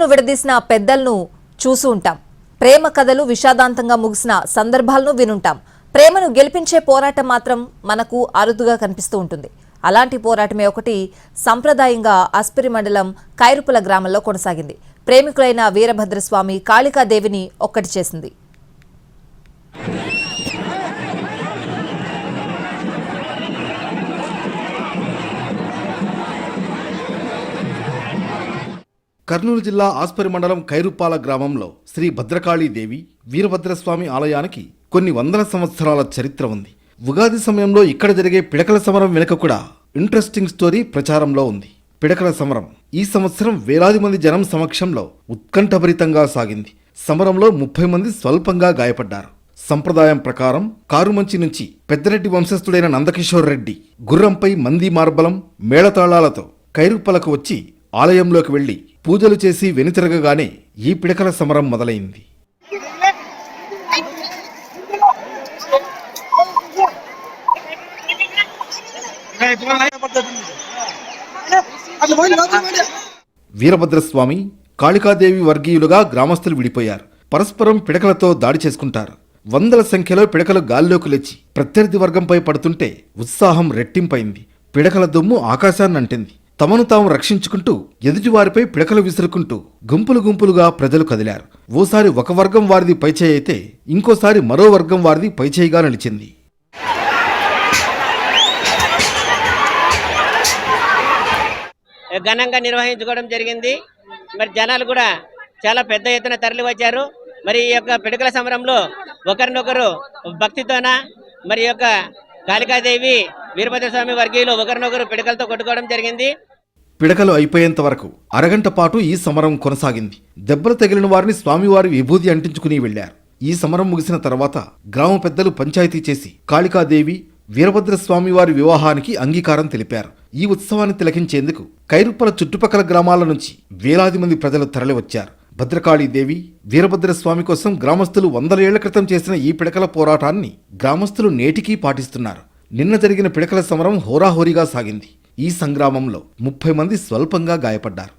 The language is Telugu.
కొడుకులను విడదీసిన పెద్దలను చూసి ఉంటాం. ప్రేమ కథలు విషాదాంతంగా ముగిసిన సందర్భాలను వినుంటాం. ప్రేమను గెలిపించే పోరాటం మాత్రం మనకు అరుదుగా కనిపిస్తూ ఉంటుంది. అలాంటి పోరాటమే ఒకటి సంప్రదాయంగా అస్పిరి మండలం కైరుపుల గ్రామంలో కొనసాగింది. ప్రేమికులైన వీరభద్రస్వామి కాళికాదేవిని ఒక్కటి చేసింది. కర్నూలు జిల్లా ఆస్పరి మండలం కైరుపాల గ్రామంలో శ్రీ భద్రకాళీదేవి వీరభద్రస్వామి ఆలయానికి కొన్ని వందల సంవత్సరాల చరిత్ర ఉంది. ఉగాది సమయంలో ఇక్కడ జరిగే పిడకల సమరం వెనుక కూడా ఇంట్రెస్టింగ్ స్టోరీ ప్రచారంలో ఉంది. పిడకల సమరం ఈ సంవత్సరం వేలాది మంది జనం సమక్షంలో ఉత్కంఠభరితంగా సాగింది. సమరంలో ముప్పై మంది స్వల్పంగా గాయపడ్డారు. సంప్రదాయం ప్రకారం కారుమంచి నుంచి పెద్దరెడ్డి వంశస్థుడైన నందకిషోర్ రెడ్డి గుర్రంపై మంది మార్బలం మేళతాళాలతో కైరుప్పలకు వచ్చి ఆలయంలోకి వెళ్ళి పూజలు చేసి వెనుతిరగగానే ఈ పిడకల సమరం మొదలైంది. వీరభద్రస్వామి కాళికాదేవి వర్గీయులుగా గ్రామస్తులు విడిపోయారు. పరస్పరం పిడకలతో దాడి చేసుకుంటారు. వందల సంఖ్యలో పిడకలు గాల్లోకి లేచి ప్రత్యర్థి వర్గంపై పడుతుంటే ఉత్సాహం రెట్టింపైంది. పిడకల దుమ్ము ఆకాశాన్ని అంటింది తమను తాము రక్షించుకుంటూ ఎదుటివారిపై పిడకలు విసురుకుంటూ గుంపులు గుంపులుగా ప్రజలు కదిలారు. ఓసారి ఒక వర్గం వారిది పైచేయి అయితే ఇంకోసారి మరో వర్గం వారిది పైచేయిగా నిలిచింది. ఘనంగా నిర్వహించుకోవడం జరిగింది. మరి జనాలు కూడా చాలా పెద్ద ఎత్తున తరలి వచ్చారు మరి ఈ యొక్క పిడకల సమరంలో ఒకరినొకరు భక్తితోన మరి యొక్క కాళికాదేవి వీరభద్రస్వామి వర్గీయులు ఒకరినొకరు పిడకలతో కొట్టుకోవడం జరిగింది. పిడకలు అయిపోయేంత వరకు అరగంట పాటు ఈ సమరం కొనసాగింది. దెబ్బలు తగిలిన వారిని స్వామివారి విభూతి అంటించుకుని వెళ్ళారు ఈ సమరం ముగిసిన తర్వాత గ్రామ పెద్దలు పంచాయతీ చేసి కాళికాదేవి వీరభద్ర స్వామివారి వివాహానికి అంగీకారం తెలిపారు. ఈ ఉత్సవాన్ని తిలకించేందుకు కైరుప్పల చుట్టుపక్కల గ్రామాల నుంచి వేలాది మంది ప్రజలు తరలివచ్చారు. భద్రకాళీదేవి వీరభద్ర స్వామి కోసం గ్రామస్తులు వందల ఏళ్ళ క్రితం చేసిన ఈ పిడకల పోరాటాన్ని గ్రామస్తులు నేటికీ పాటిస్తున్నారు. నిన్న జరిగిన పిడకల సమరం హోరాహోరీగా సాగింది. ఈ సంగ్రామంలో ముప్పై మంది స్వల్పంగా గాయపడ్డారు.